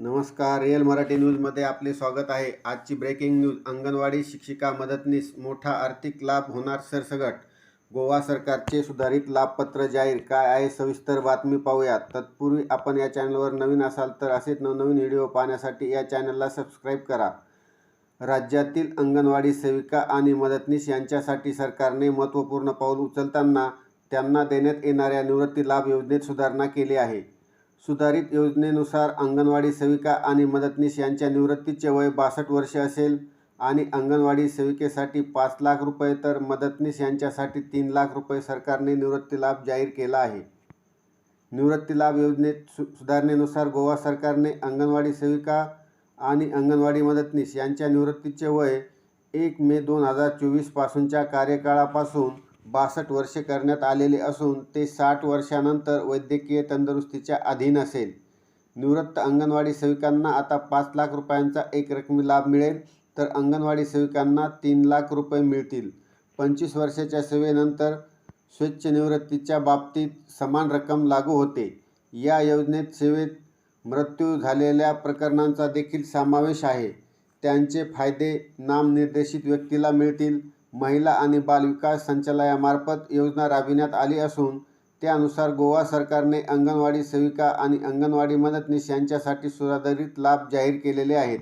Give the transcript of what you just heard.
नमस्कार रिअल मराठी न्यूजमध्ये आपले स्वागत आहे. आजची ब्रेकिंग न्यूज अंगणवाडी शिक्षिका मदतनीस मोठा आर्थिक लाभ होणार सरसगट. गोवा सरकारचे सुधारित लाभपत्र जाहीर काय आहे सविस्तर बातमी पाहूयात. तत्पूर्वी आपण या चॅनलवर नवीन असाल तर असेच नवनवीन व्हिडिओ पाहण्यासाठी या चॅनलला सबस्क्राईब करा. राज्यातील अंगणवाडी सेविका आणि मदतनीस यांच्यासाठी सरकारने महत्त्वपूर्ण पाऊल उचलताना त्यांना देण्यात येणाऱ्या निवृत्ती लाभ योजनेत सुधारणा केली आहे. सुधारित योजनेनुसार अंगणवाडी सेविका आणि मदतनीस यांच्या निवृत्तीचे वय बासष्ट वर्षे असेल आणि अंगणवाडी सेविकेसाठी पाच लाख रुपये तर मदतनीस यांच्यासाठी तीन लाख रुपये सरकारने निवृत्ती लाभ जाहीर केला आहे. निवृत्ती लाभ योजनेत सु सुधारणेनुसार गोवा सरकारने अंगणवाडी सेविका आणि अंगणवाडी मदतनीस यांच्या निवृत्तीचे वय एक मे दोन हजार चोवीसपासूनच्या कार्यकाळापासून बासष्ट वर्षे करण्यात आलेले असून ते साठ वर्षानंतर वैद्यकीय तंदुरुस्तीच्या अधीन असेल. निवृत्त अंगणवाडी सेविकांना आता पाच लाख रुपयांचा एक रकमी लाभ मिळेल तर अंगणवाडी सेविकांना तीन लाख रुपये मिळतील. पंचवीस वर्षाच्या सेवेनंतर स्वेच्छनिवृत्तीच्या बाबतीत समान रक्कम लागू होते. या योजनेत सेवेत मृत्यू झालेल्या प्रकरणांचा देखील समावेश आहे. त्यांचे फायदे नामनिर्देशित व्यक्तीला मिळतील. महिला आणि बालविकास संचालयामार्फत योजना राबविण्यात आली असून त्यानुसार गोवा सरकारने अंगणवाडी सेविका आणि अंगणवाडी मदतनीस यांच्यासाठी सुधारित लाभ जाहीर केलेले आहेत.